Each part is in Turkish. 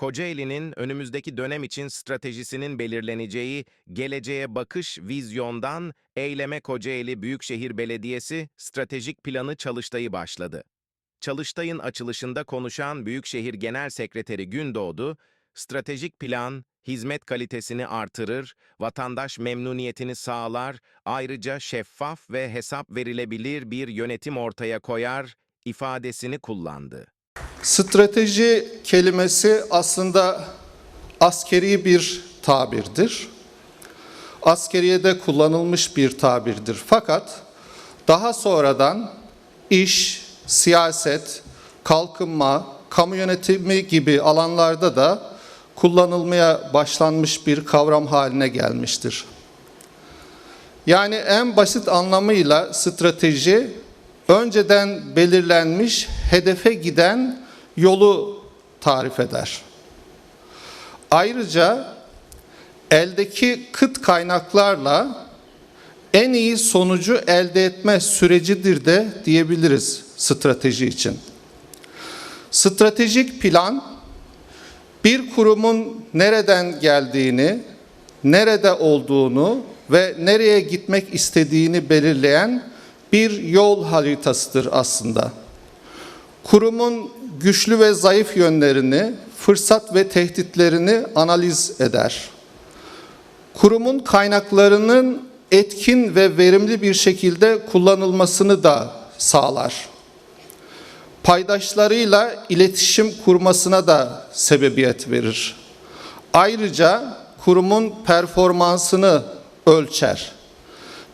Kocaeli'nin önümüzdeki dönem için stratejisinin belirleneceği geleceğe bakış vizyondan Eyleme Kocaeli Büyükşehir Belediyesi stratejik planı çalıştayı başladı. Çalıştayın açılışında konuşan Büyükşehir Genel Sekreteri Gündoğdu, stratejik plan hizmet kalitesini artırır, vatandaş memnuniyetini sağlar, ayrıca şeffaf ve hesap verilebilir bir yönetim ortaya koyar ifadesini kullandı. Strateji kelimesi aslında askeri bir tabirdir. Askeriyede kullanılmış bir tabirdir. Fakat daha sonradan iş, siyaset, kalkınma, kamu yönetimi gibi alanlarda da kullanılmaya başlanmış bir kavram haline gelmiştir. Yani en basit anlamıyla strateji önceden belirlenmiş hedefe giden yolu tarif eder. Ayrıca eldeki kıt kaynaklarla en iyi sonucu elde etme sürecidir de diyebiliriz strateji için. Stratejik plan bir kurumun nereden geldiğini, nerede olduğunu ve nereye gitmek istediğini belirleyen bir yol haritasıdır aslında. Kurumun güçlü ve zayıf yönlerini, fırsat ve tehditlerini analiz eder. Kurumun kaynaklarının etkin ve verimli bir şekilde kullanılmasını da sağlar. Paydaşlarıyla iletişim kurmasına da sebebiyet verir. Ayrıca kurumun performansını ölçer.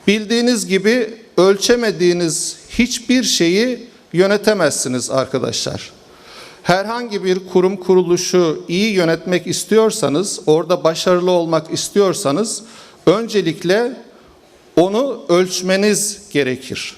Bildiğiniz gibi ölçemediğiniz hiçbir şeyi yönetemezsiniz arkadaşlar. Herhangi bir kurum kuruluşu iyi yönetmek istiyorsanız, orada başarılı olmak istiyorsanız öncelikle onu ölçmeniz gerekir.